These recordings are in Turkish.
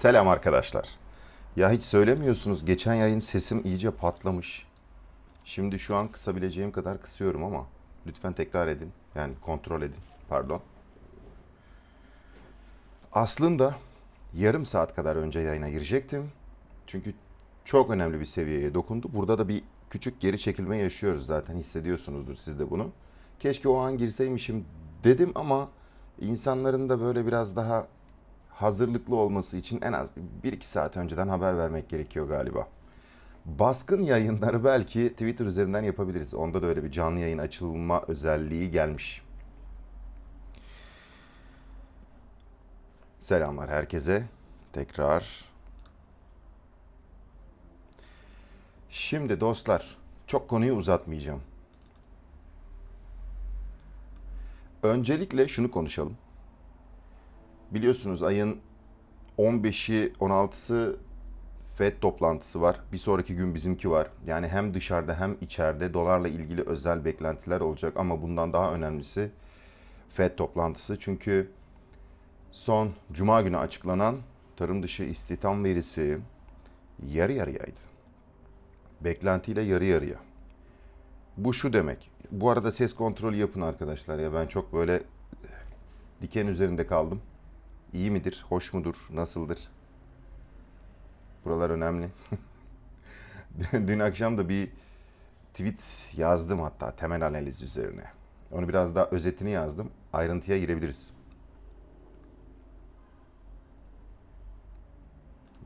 Selam arkadaşlar. Ya hiç söylemiyorsunuz. Geçen yayın sesim iyice patlamış. Şimdi şu an kısabileceğim kadar kısıyorum ama lütfen tekrar edin. Yani kontrol edin. Pardon. Aslında yarım saat kadar önce yayına girecektim. Çünkü çok önemli bir seviyeye dokundu. Burada da bir küçük geri çekilme yaşıyoruz zaten. Hissediyorsunuzdur siz de bunu. Keşke o an girseymişim dedim ama insanların da böyle biraz daha hazırlıklı olması için en az 1-2 saat önceden haber vermek gerekiyor galiba. Baskın yayınları belki Twitter üzerinden yapabiliriz. Onda da öyle bir canlı yayın açılma özelliği gelmiş. Selamlar herkese. Tekrar. Şimdi dostlar, çok konuyu uzatmayacağım. Öncelikle şunu konuşalım. Biliyorsunuz ayın 15'i 16'sı FED toplantısı var. Bir sonraki gün bizimki var. Yani hem dışarıda hem içeride dolarla ilgili özel beklentiler olacak ama bundan daha önemlisi FED toplantısı. Çünkü son cuma günü açıklanan tarım dışı istihdam verisi yarı yarıyaydı. Beklentiyle yarı yarıya. Bu şu demek. Bu arada ses kontrolü yapın arkadaşlar ya ben çok böyle diken üzerinde kaldım. İyi midir? Hoş mudur? Nasıldır? Buralar önemli. Dün akşam da bir tweet yazdım hatta temel analiz üzerine. Onu biraz daha özetini yazdım. Ayrıntıya girebiliriz.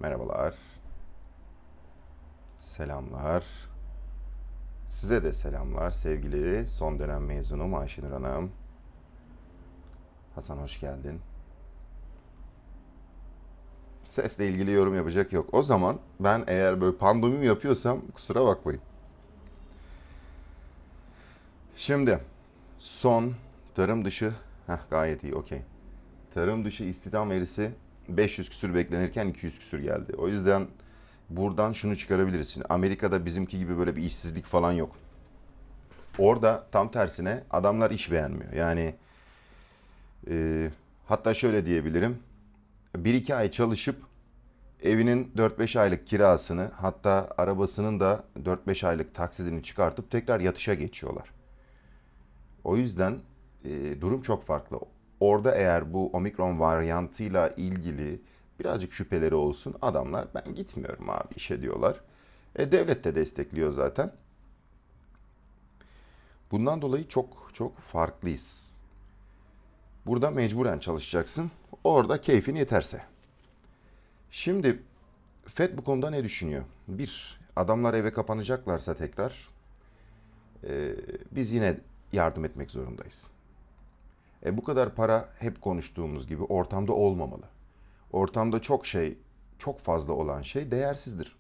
Merhabalar. Selamlar. Size de selamlar sevgili son dönem mezunum Ayşenur Hanım. Hasan hoş geldin. Sesle ilgili yorum yapacak yok. O zaman ben eğer böyle pandomim yapıyorsam kusura bakmayın. Şimdi son tarım dışı heh, gayet iyi okey. Tarım dışı istihdam verisi 500 küsür beklenirken 200 küsür geldi. O yüzden buradan şunu çıkarabiliriz. Şimdi Amerika'da bizimki gibi böyle bir işsizlik falan yok. Orada tam tersine adamlar iş beğenmiyor. Yani e, hatta şöyle diyebilirim. 1-2 ay çalışıp evinin 4-5 aylık kirasını hatta arabasının da 4-5 aylık taksidini çıkartıp tekrar yatışa geçiyorlar. O yüzden e, durum çok farklı. Orada eğer bu omikron varyantıyla ilgili birazcık şüpheleri olsun adamlar ben gitmiyorum abi işe diyorlar. E, devlet de destekliyor zaten. Bundan dolayı çok çok farklıyız. Burada mecburen çalışacaksın. Orada keyfin yeterse. Şimdi FED bu konuda ne düşünüyor? Bir, adamlar eve kapanacaklarsa tekrar e, biz yine yardım etmek zorundayız. E, bu kadar para hep konuştuğumuz gibi ortamda olmamalı. Ortamda çok şey, çok fazla olan şey değersizdir.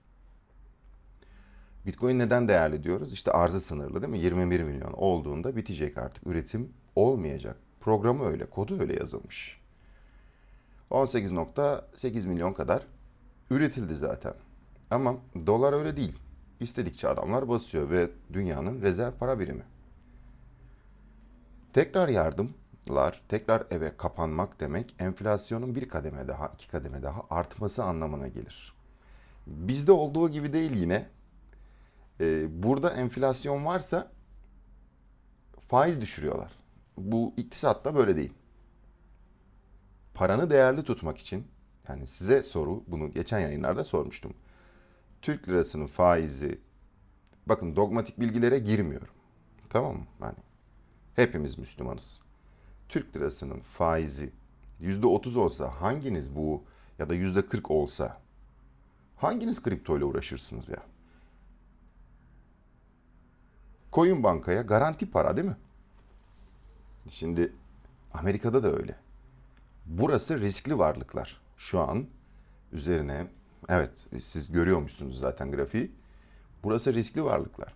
Bitcoin neden değerli diyoruz? İşte arzı sınırlı değil mi? 21 milyon olduğunda bitecek artık. Üretim olmayacak. Programı öyle, kodu öyle yazılmış. 18.8 milyon kadar üretildi zaten. Ama dolar öyle değil. İstedikçe adamlar basıyor ve dünyanın rezerv para birimi. Tekrar yardımlar, tekrar eve kapanmak demek enflasyonun bir kademe daha, iki kademe daha artması anlamına gelir. Bizde olduğu gibi değil yine. Ee, burada enflasyon varsa faiz düşürüyorlar. Bu iktisatta böyle değil. Paranı değerli tutmak için yani size soru bunu geçen yayınlarda sormuştum. Türk lirasının faizi bakın dogmatik bilgilere girmiyorum. Tamam mı? Yani hepimiz Müslümanız. Türk lirasının faizi yüzde otuz olsa hanginiz bu ya da yüzde kırk olsa hanginiz kripto ile uğraşırsınız ya? Koyun bankaya garanti para değil mi? Şimdi Amerika'da da öyle. Burası riskli varlıklar. Şu an üzerine evet siz görüyormuşsunuz zaten grafiği. Burası riskli varlıklar.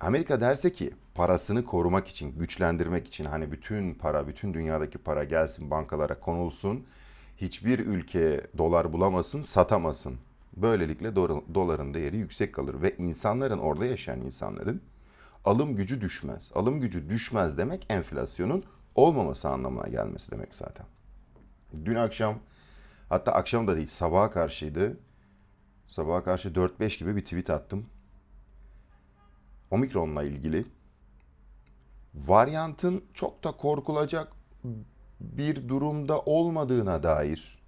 Amerika derse ki parasını korumak için, güçlendirmek için hani bütün para, bütün dünyadaki para gelsin bankalara konulsun. Hiçbir ülke dolar bulamasın, satamasın. Böylelikle do- doların değeri yüksek kalır ve insanların orada yaşayan insanların alım gücü düşmez. Alım gücü düşmez demek enflasyonun olmaması anlamına gelmesi demek zaten. Dün akşam Hatta akşam da değil sabaha karşıydı. Sabaha karşı 4-5 gibi bir tweet attım. Omikron'la ilgili varyantın çok da korkulacak bir durumda olmadığına dair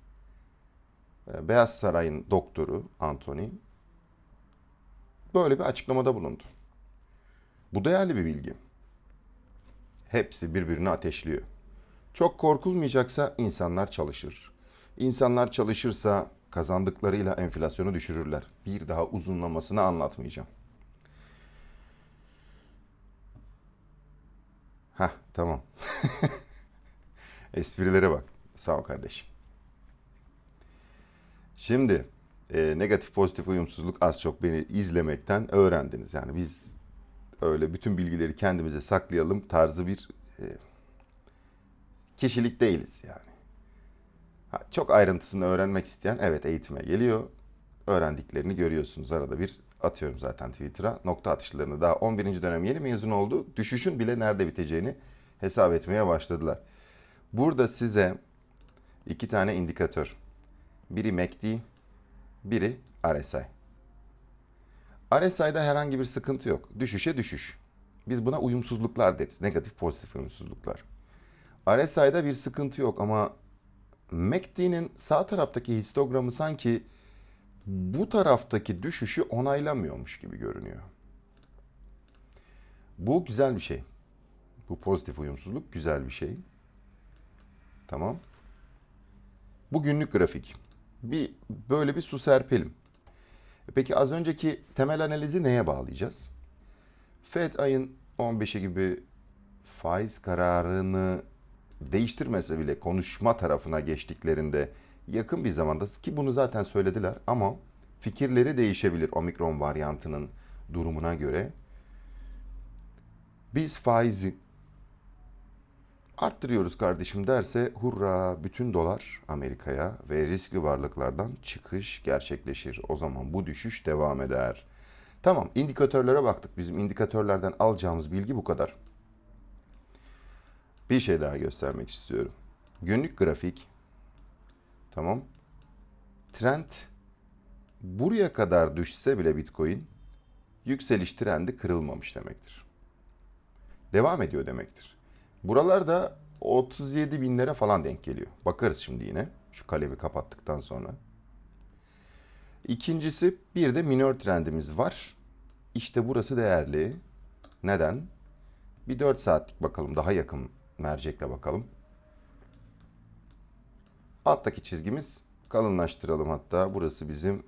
e, Beyaz Saray'ın doktoru Anthony böyle bir açıklamada bulundu. Bu değerli bir bilgi. Hepsi birbirini ateşliyor. Çok korkulmayacaksa insanlar çalışır. İnsanlar çalışırsa kazandıklarıyla enflasyonu düşürürler. Bir daha uzunlamasını anlatmayacağım. Heh tamam. Esprilere bak. Sağ ol kardeşim. Şimdi e, negatif pozitif uyumsuzluk az çok beni izlemekten öğrendiniz. Yani biz öyle bütün bilgileri kendimize saklayalım tarzı bir e, kişilik değiliz yani. Ha, çok ayrıntısını öğrenmek isteyen evet eğitime geliyor. Öğrendiklerini görüyorsunuz arada bir atıyorum zaten Twitter'a. Nokta atışlarını daha 11. dönem yeni mezun oldu. Düşüşün bile nerede biteceğini hesap etmeye başladılar. Burada size iki tane indikatör. Biri MACD, biri RSI. RSI'da herhangi bir sıkıntı yok. Düşüşe düşüş. Biz buna uyumsuzluklar deriz. Negatif pozitif uyumsuzluklar. RSI'da bir sıkıntı yok ama MACD'nin sağ taraftaki histogramı sanki bu taraftaki düşüşü onaylamıyormuş gibi görünüyor. Bu güzel bir şey. Bu pozitif uyumsuzluk güzel bir şey. Tamam. Bu günlük grafik. Bir böyle bir su serpelim. Peki az önceki temel analizi neye bağlayacağız? Fed ayın 15'i gibi faiz kararını değiştirmese bile konuşma tarafına geçtiklerinde yakın bir zamanda ki bunu zaten söylediler ama fikirleri değişebilir omikron varyantının durumuna göre. Biz faizi arttırıyoruz kardeşim derse hurra bütün dolar Amerika'ya ve riskli varlıklardan çıkış gerçekleşir. O zaman bu düşüş devam eder. Tamam indikatörlere baktık. Bizim indikatörlerden alacağımız bilgi bu kadar. Bir şey daha göstermek istiyorum. Günlük grafik. Tamam. Trend buraya kadar düşse bile Bitcoin yükseliş trendi kırılmamış demektir. Devam ediyor demektir. Buralarda 37 binlere falan denk geliyor. Bakarız şimdi yine şu kalemi kapattıktan sonra. İkincisi bir de minor trendimiz var. İşte burası değerli. Neden? Bir 4 saatlik bakalım daha yakın mercekle bakalım. Alttaki çizgimiz kalınlaştıralım hatta. Burası bizim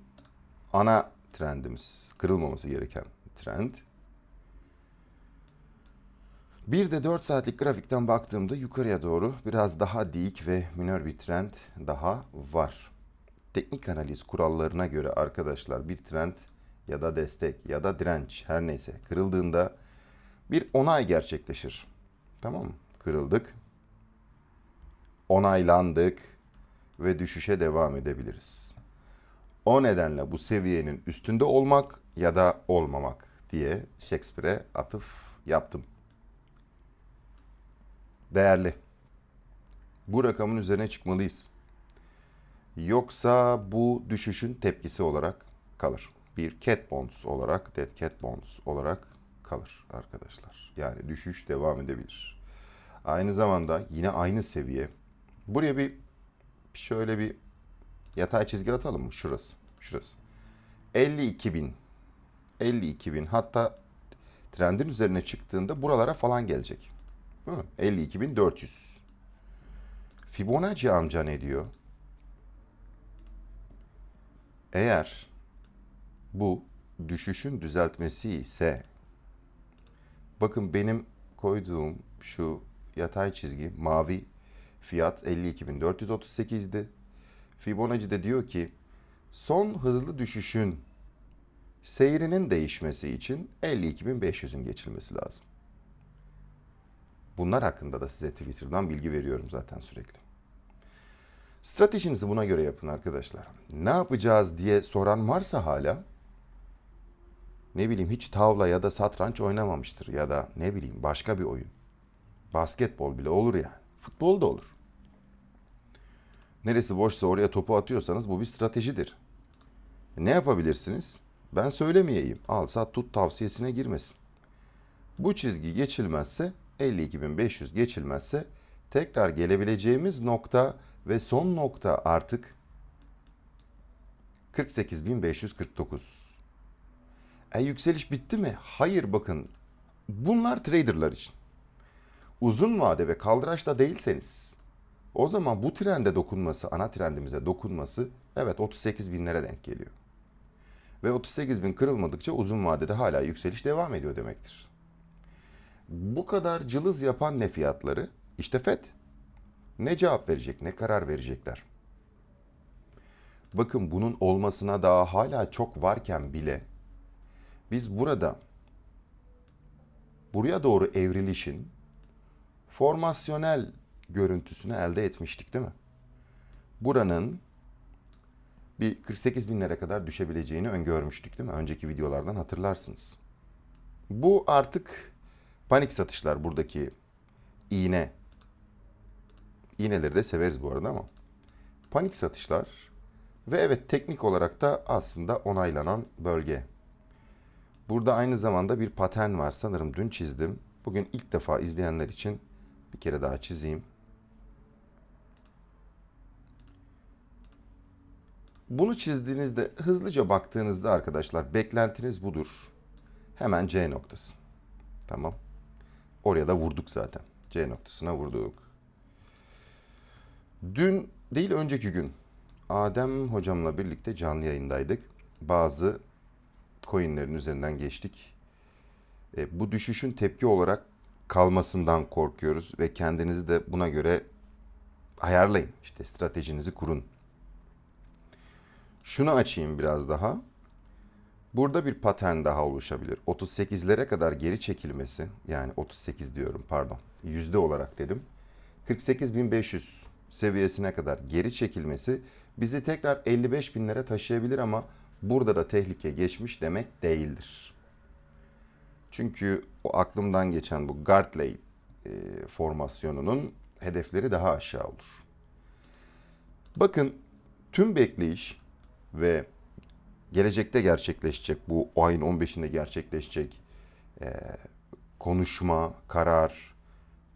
ana trendimiz. Kırılmaması gereken trend. Bir de 4 saatlik grafikten baktığımda yukarıya doğru biraz daha dik ve minör bir trend daha var. Teknik analiz kurallarına göre arkadaşlar bir trend ya da destek ya da direnç her neyse kırıldığında bir onay gerçekleşir. Tamam mı? Kırıldık. Onaylandık ve düşüşe devam edebiliriz. O nedenle bu seviyenin üstünde olmak ya da olmamak diye Shakespeare'e atıf yaptım. Değerli. Bu rakamın üzerine çıkmalıyız. Yoksa bu düşüşün tepkisi olarak kalır. Bir cat bonds olarak, dead cat bonds olarak kalır arkadaşlar. Yani düşüş devam edebilir. Aynı zamanda yine aynı seviye. Buraya bir şöyle bir yatay çizgi atalım mı? Şurası. Şurası. 52 bin. 52 bin. Hatta trendin üzerine çıktığında buralara falan gelecek. 52.400. Fibonacci amca ne diyor? Eğer bu düşüşün düzeltmesi ise bakın benim koyduğum şu yatay çizgi mavi fiyat 52.438'di. Fibonacci de diyor ki son hızlı düşüşün seyrinin değişmesi için 52.500'ün geçilmesi lazım. Bunlar hakkında da size Twitter'dan bilgi veriyorum zaten sürekli. Stratejinizi buna göre yapın arkadaşlar. Ne yapacağız diye soran varsa hala ne bileyim hiç tavla ya da satranç oynamamıştır ya da ne bileyim başka bir oyun. Basketbol bile olur yani. Futbol da olur. Neresi boşsa oraya topu atıyorsanız bu bir stratejidir. Ne yapabilirsiniz? Ben söylemeyeyim. Al sat tut tavsiyesine girmesin. Bu çizgi geçilmezse 52.500 geçilmezse tekrar gelebileceğimiz nokta ve son nokta artık 48.549. E yükseliş bitti mi? Hayır bakın. Bunlar traderlar için. Uzun vade ve kaldıraçta değilseniz o zaman bu trende dokunması, ana trendimize dokunması evet 38 binlere denk geliyor. Ve 38 bin kırılmadıkça uzun vadede hala yükseliş devam ediyor demektir. Bu kadar cılız yapan ne fiyatları? İşte FED. Ne cevap verecek, ne karar verecekler? Bakın bunun olmasına daha hala çok varken bile biz burada buraya doğru evrilişin formasyonel görüntüsünü elde etmiştik değil mi? Buranın bir 48 binlere kadar düşebileceğini öngörmüştük değil mi? Önceki videolardan hatırlarsınız. Bu artık panik satışlar buradaki iğne. İğneleri de severiz bu arada ama. Panik satışlar ve evet teknik olarak da aslında onaylanan bölge. Burada aynı zamanda bir patern var. Sanırım dün çizdim. Bugün ilk defa izleyenler için bir kere daha çizeyim. Bunu çizdiğinizde hızlıca baktığınızda arkadaşlar beklentiniz budur. Hemen C noktası. Tamam. Oraya da vurduk zaten. C noktasına vurduk. Dün değil önceki gün Adem hocamla birlikte canlı yayındaydık. Bazı coinlerin üzerinden geçtik. E, bu düşüşün tepki olarak kalmasından korkuyoruz ve kendinizi de buna göre ayarlayın. İşte stratejinizi kurun. Şunu açayım biraz daha. Burada bir patern daha oluşabilir. 38'lere kadar geri çekilmesi, yani 38 diyorum pardon, yüzde olarak dedim. 48.500 seviyesine kadar geri çekilmesi bizi tekrar 55 binlere taşıyabilir ama burada da tehlike geçmiş demek değildir. Çünkü o aklımdan geçen bu Gartley e, formasyonunun hedefleri daha aşağı olur. Bakın tüm bekleyiş ve gelecekte gerçekleşecek bu ayın 15'inde gerçekleşecek e, konuşma, karar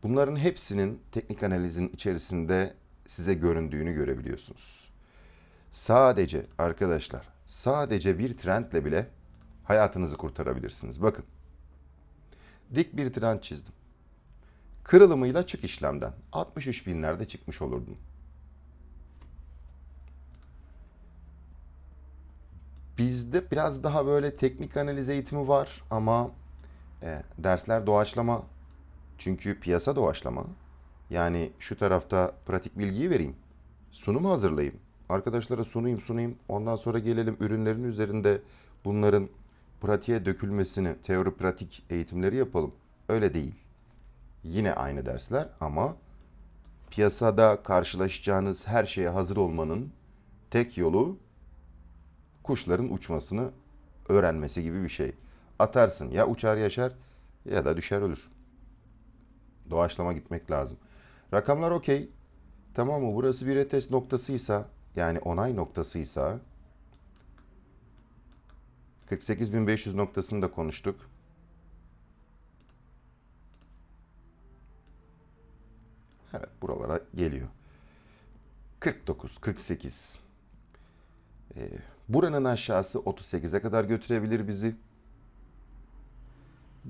bunların hepsinin teknik analizin içerisinde size göründüğünü görebiliyorsunuz. Sadece arkadaşlar sadece bir trendle bile hayatınızı kurtarabilirsiniz. Bakın dik bir trend çizdim. Kırılımıyla çık işlemden 63 binlerde çıkmış olurdum. Bizde biraz daha böyle teknik analiz eğitimi var ama e, dersler doğaçlama. Çünkü piyasa doğaçlama. Yani şu tarafta pratik bilgiyi vereyim. Sunumu hazırlayayım. Arkadaşlara sunayım sunayım. Ondan sonra gelelim ürünlerin üzerinde bunların pratiğe dökülmesini, teori pratik eğitimleri yapalım. Öyle değil. Yine aynı dersler ama piyasada karşılaşacağınız her şeye hazır olmanın tek yolu kuşların uçmasını öğrenmesi gibi bir şey. Atarsın ya uçar yaşar ya da düşer ölür. Doğaçlama gitmek lazım. Rakamlar okey. Tamam mı? Burası bir retest noktasıysa yani onay noktasıysa 48.500 noktasını da konuştuk. Evet buralara geliyor. 49, 48. Ee, buranın aşağısı 38'e kadar götürebilir bizi.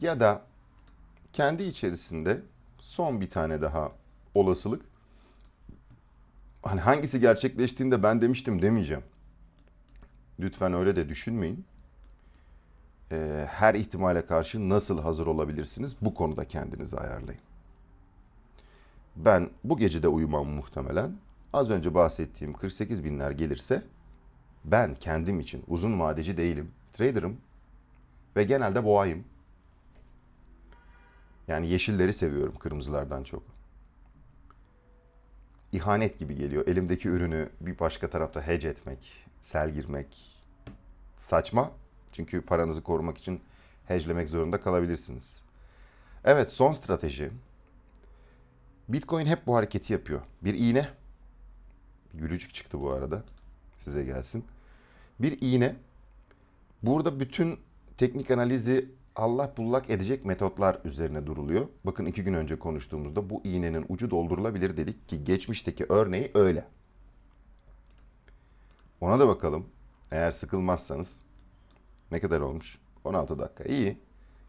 Ya da kendi içerisinde son bir tane daha olasılık. Hani hangisi gerçekleştiğinde ben demiştim demeyeceğim. Lütfen öyle de düşünmeyin. Ee, her ihtimale karşı nasıl hazır olabilirsiniz? Bu konuda kendinizi ayarlayın. Ben bu gece de uyumam muhtemelen. Az önce bahsettiğim 48 binler gelirse ben kendim için uzun vadeci değilim. Trader'ım ve genelde boğayım. Yani yeşilleri seviyorum kırmızılardan çok. İhanet gibi geliyor. Elimdeki ürünü bir başka tarafta hedge etmek, sel girmek saçma. Çünkü paranızı korumak için hedgelemek zorunda kalabilirsiniz. Evet son strateji. Bitcoin hep bu hareketi yapıyor. Bir iğne. Bir gülücük çıktı bu arada. Size gelsin. Bir iğne. Burada bütün teknik analizi Allah bullak edecek metotlar üzerine duruluyor. Bakın iki gün önce konuştuğumuzda bu iğnenin ucu doldurulabilir dedik ki geçmişteki örneği öyle. Ona da bakalım. Eğer sıkılmazsanız. Ne kadar olmuş? 16 dakika. İyi.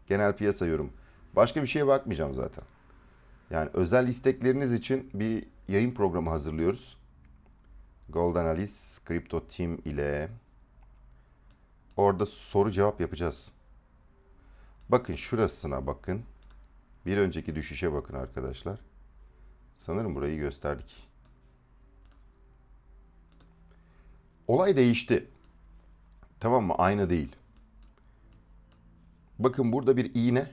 Genel piyasa yorum. Başka bir şeye bakmayacağım zaten. Yani özel istekleriniz için bir yayın programı hazırlıyoruz. Gold Analyst Crypto Team ile orada soru cevap yapacağız. Bakın şurasına bakın. Bir önceki düşüşe bakın arkadaşlar. Sanırım burayı gösterdik. Olay değişti. Tamam mı? Aynı değil. Bakın burada bir iğne.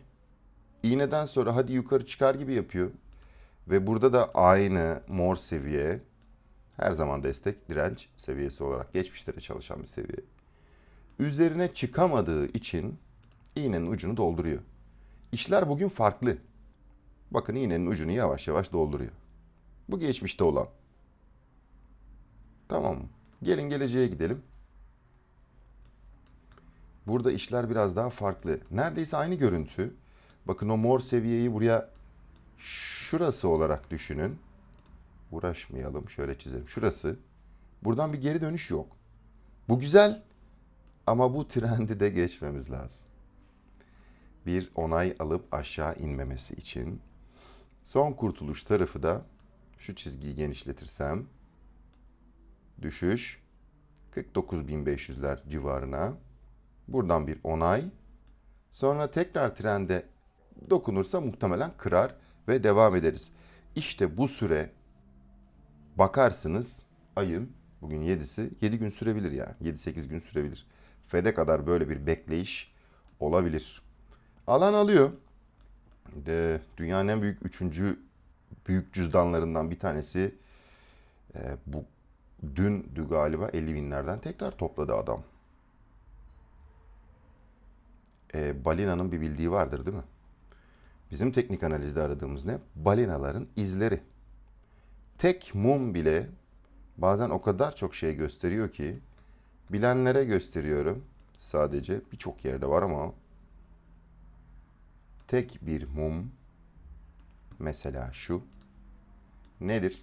İğneden sonra hadi yukarı çıkar gibi yapıyor. Ve burada da aynı mor seviye. Her zaman destek direnç seviyesi olarak geçmişte de çalışan bir seviye. Üzerine çıkamadığı için iğnenin ucunu dolduruyor. İşler bugün farklı. Bakın iğnenin ucunu yavaş yavaş dolduruyor. Bu geçmişte olan. Tamam mı? Gelin geleceğe gidelim. Burada işler biraz daha farklı. Neredeyse aynı görüntü. Bakın o mor seviyeyi buraya şurası olarak düşünün. Uğraşmayalım. Şöyle çizelim. Şurası. Buradan bir geri dönüş yok. Bu güzel ama bu trendi de geçmemiz lazım. Bir onay alıp aşağı inmemesi için. Son kurtuluş tarafı da şu çizgiyi genişletirsem düşüş 49.500'ler civarına. Buradan bir onay. Sonra tekrar trende dokunursa muhtemelen kırar ve devam ederiz. İşte bu süre bakarsınız ayın bugün 7'si 7 gün sürebilir yani. 7-8 gün sürebilir. Fed'e kadar böyle bir bekleyiş olabilir. Alan alıyor. De, dünyanın en büyük üçüncü büyük cüzdanlarından bir tanesi e, bu dündü galiba 50 binlerden tekrar topladı adam. E, balinanın bir bildiği vardır değil mi? Bizim teknik analizde aradığımız ne? Balinaların izleri. Tek mum bile bazen o kadar çok şey gösteriyor ki bilenlere gösteriyorum sadece birçok yerde var ama tek bir mum mesela şu nedir?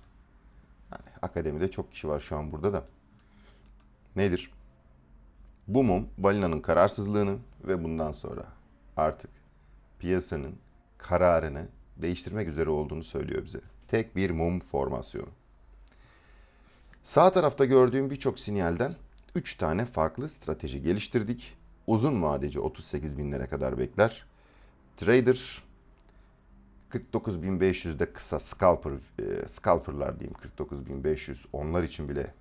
Yani akademide çok kişi var şu an burada da. Nedir? Bu mum balinanın kararsızlığını ve bundan sonra artık piyasanın kararını değiştirmek üzere olduğunu söylüyor bize. Tek bir mum formasyonu. Sağ tarafta gördüğüm birçok sinyalden 3 tane farklı strateji geliştirdik. Uzun vadeci 38 binlere kadar bekler. Trader 49.500'de kısa scalper, e, scalperlar diyeyim 49.500 onlar için bile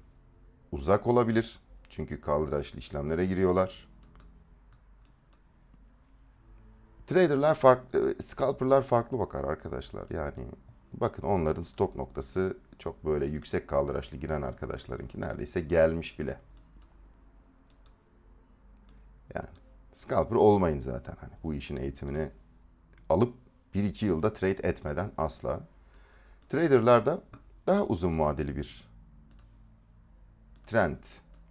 uzak olabilir. Çünkü kaldıraçlı işlemlere giriyorlar. Traderlar farklı, scalperlar farklı bakar arkadaşlar. Yani bakın onların stop noktası çok böyle yüksek kaldıraçlı giren arkadaşlarınki neredeyse gelmiş bile. Yani scalper olmayın zaten. Hani bu işin eğitimini alıp 1-2 yılda trade etmeden asla. Traderlar da daha uzun vadeli bir trend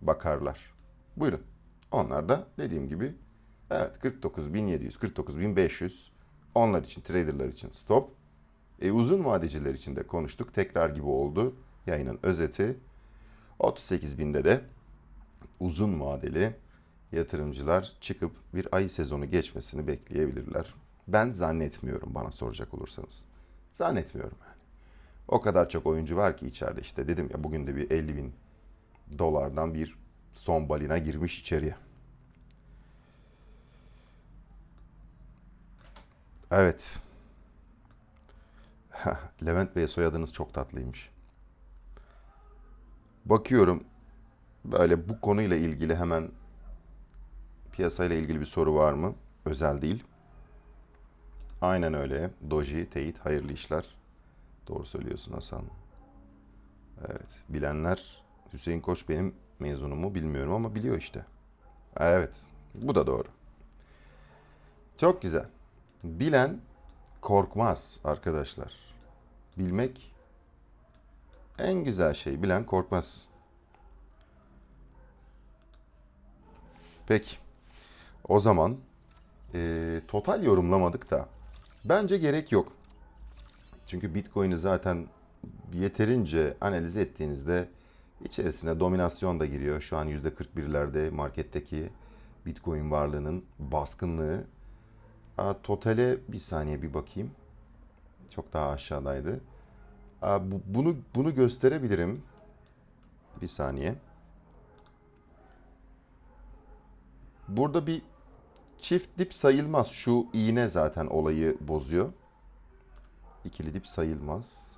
bakarlar. Buyurun. Onlar da dediğim gibi evet 49.700, 49.500 onlar için traderlar için stop. E, uzun vadeciler için de konuştuk. Tekrar gibi oldu. Yayının özeti. 38.000'de de uzun vadeli yatırımcılar çıkıp bir ay sezonu geçmesini bekleyebilirler. Ben zannetmiyorum bana soracak olursanız. Zannetmiyorum yani. O kadar çok oyuncu var ki içeride işte dedim ya bugün de bir 50 bin dolardan bir son balina girmiş içeriye. Evet. Levent Bey soyadınız çok tatlıymış. Bakıyorum böyle bu konuyla ilgili hemen piyasayla ilgili bir soru var mı? Özel değil. Aynen öyle. Doji, teyit, hayırlı işler. Doğru söylüyorsun Hasan. Evet. Bilenler Hüseyin Koç benim mezunumu bilmiyorum ama biliyor işte. Evet. Bu da doğru. Çok güzel. Bilen korkmaz arkadaşlar. Bilmek En güzel şey bilen korkmaz. Peki. O zaman eee, total yorumlamadık da bence gerek yok. Çünkü Bitcoin'i zaten yeterince analiz ettiğinizde içerisine dominasyon da giriyor. Şu an %41'lerde marketteki Bitcoin varlığının baskınlığı. Aa, totale bir saniye bir bakayım. Çok daha aşağıdaydı. Bunu bunu gösterebilirim. Bir saniye. Burada bir çift dip sayılmaz. Şu iğne zaten olayı bozuyor. İkili dip sayılmaz.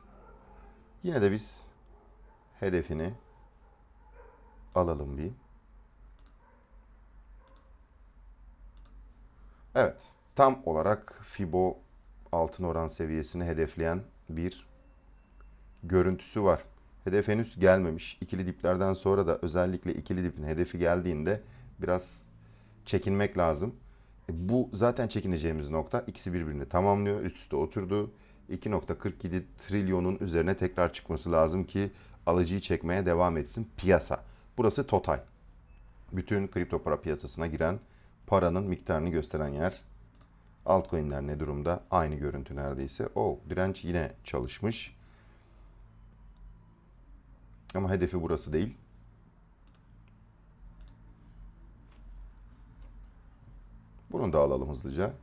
Yine de biz hedefini alalım bir. Evet. Tam olarak Fibo altın oran seviyesini hedefleyen bir görüntüsü var. Hedef henüz gelmemiş. İkili diplerden sonra da özellikle ikili dipin hedefi geldiğinde biraz çekinmek lazım. E, Bu zaten çekineceğimiz nokta. İkisi birbirini tamamlıyor. Üst üste oturdu. 2.47 trilyonun üzerine tekrar çıkması lazım ki alıcıyı çekmeye devam etsin piyasa. Burası total. Bütün kripto para piyasasına giren paranın miktarını gösteren yer. Altcoin'ler ne durumda? Aynı görüntü neredeyse. O direnç yine çalışmış. Ama hedefi burası değil. Bunu da alalım hızlıca.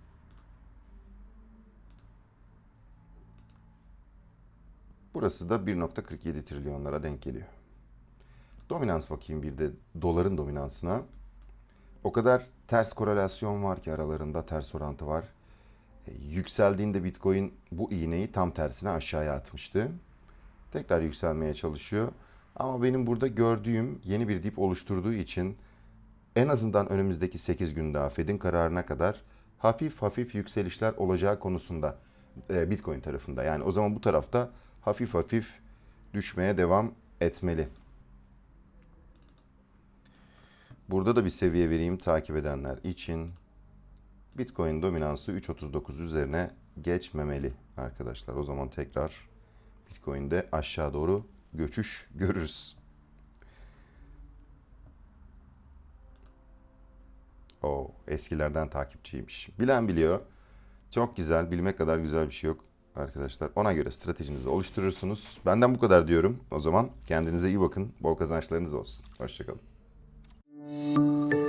Burası da 1.47 trilyonlara denk geliyor. Dominans bakayım bir de doların dominansına. O kadar ters korelasyon var ki aralarında ters orantı var. E, yükseldiğinde Bitcoin bu iğneyi tam tersine aşağıya atmıştı. Tekrar yükselmeye çalışıyor. Ama benim burada gördüğüm yeni bir dip oluşturduğu için en azından önümüzdeki 8 gün daha Fed'in kararına kadar hafif hafif yükselişler olacağı konusunda e, Bitcoin tarafında. Yani o zaman bu tarafta hafif hafif düşmeye devam etmeli. Burada da bir seviye vereyim takip edenler için. Bitcoin dominansı 3.39 üzerine geçmemeli arkadaşlar. O zaman tekrar Bitcoin'de aşağı doğru göçüş görürüz. O eskilerden takipçiymiş. Bilen biliyor. Çok güzel. Bilmek kadar güzel bir şey yok arkadaşlar. Ona göre stratejinizi oluşturursunuz. Benden bu kadar diyorum. O zaman kendinize iyi bakın. Bol kazançlarınız olsun. Hoşçakalın. Thank you.